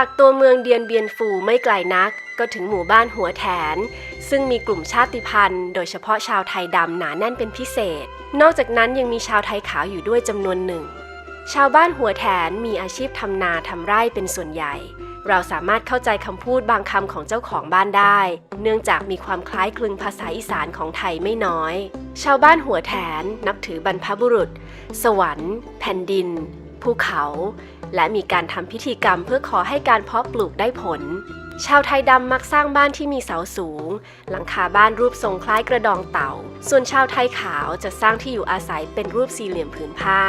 จากตัวเมืองเดียนเบียนฟูไม่ไกลนัก ก็ถึงหมู่บ้านหัวแถน ซึ่งมีกลุ่มชาติพันธุ์ โดยเฉพาะชาวไทยดำหนาแน่นเป็นพิเศษ นอกจากนั้นยังมีชาวไทยขาวอยู่ด้วยจำนวนหนึ่ง ชาวบ้านหัวแถนมีอาชีพทำนาทำไร่เป็นส่วนใหญ่ เราสามารถเข้าใจคำพูดบางคำของเจ้าของบ้านได้ เนื่องจากมีความคล้ายคลึงภาษาอีสานของไทยไม่น้อย ชาวบ้านหัวแถนนับถือบรรพบุรุษ สวรรค์ แผ่นดิน ภูเขา และมีการทำพิธีกรรมเพื่อขอให้การเพาะปลูกได้ผล ชาวไทยดำมักสร้างบ้านที่มีเสาสูง หลังคาบ้านรูปทรงคล้ายกระดองเต่า ส่วนชาวไทยขาวจะสร้างที่อยู่อาศัยเป็นรูปสี่เหลี่ยมผืนผ้า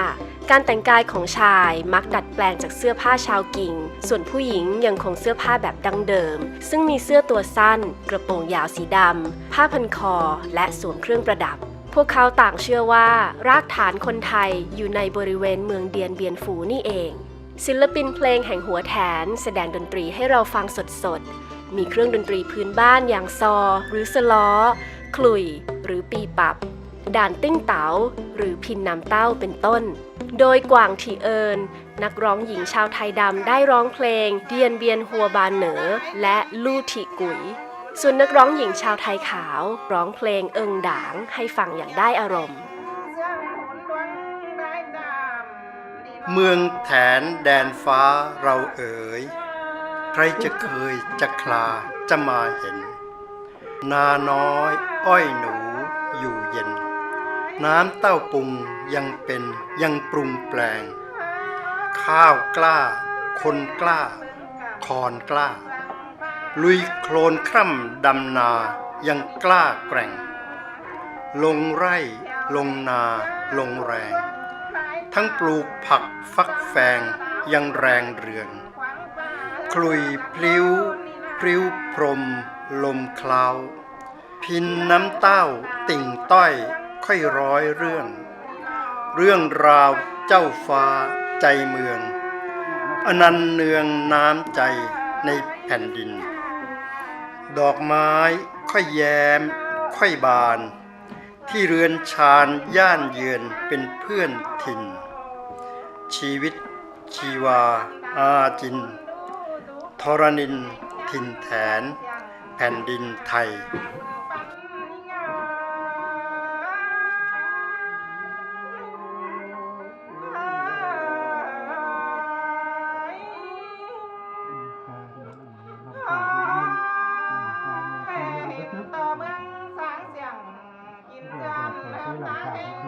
การแต่งกายของชายมักดัดแปลงจากเสื้อผ้าชาวกิ่งส่วนผู้หญิงยังคงเสื้อผ้าแบบดั้งเดิม ซึ่งมีเสื้อตัวสั้น กระโปรงยาวสีดำผ้าพันคอ และสวมเครื่องประดับพวกเขาต่างเชื่อว่า รากฐานคนไทยอยู่ในบริเวณเมืองเดียนเบียนฟูนี่เอง ศิลปินเพลงแห่งหัวแถน แสดงดนตรีให้เราฟังสดๆ มีเครื่องดนตรีพื้นบ้านอย่างซอ หรือสล้อขลุย หรือปีปับ ด่านติ้งเต๋าหรือพินน้ำเต้าเป็นต้น โดยกวางทีเอิญนักร้องหญิงชาวไทยดำได้ร้องเพลง เดียนเบียนหัวบานเหนอและลู่ทิกุย ส่วนนักร้องหญิงชาวไทยขาว ร้องเพลงเอิงด่างให้ฟังอย่างได้อารมณ์ เมืองแถนแดนฟ้าเราเอ๋ย ใครจะเคยจะคลาจะมาเห็น นาน้อยอ้อยหนูอยู่เย็น น้ำเต้าปุงยังเป็นยังปรุงแปลง ข้าวกล้า คนกล้า คอนกล้า ลุยโคลนคร่ำดำนายังกล้าแกร่ง ลงไร่ลงนาลงแรง ทั้งปลูกผักฟักแฟงยังแรงเรืองคลุยพลิ้วพริ้วพรม ลมคลาว พินน้ำเต้าติ่งต้อยค่อยร้อยเรื่อง เรื่องราวเจ้าฟ้าใจเมืองอนันเนืองน้ำใจในแผ่นดิน ดอกไม้ค่อยแย้ม ค่อยบาน ที่เรือนชานย่านเยือนเป็นเพื่อนถิ่น ชีวิตชีวา อาจินทรณิน ถิ่นแถน แผ่นดินไทย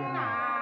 在哪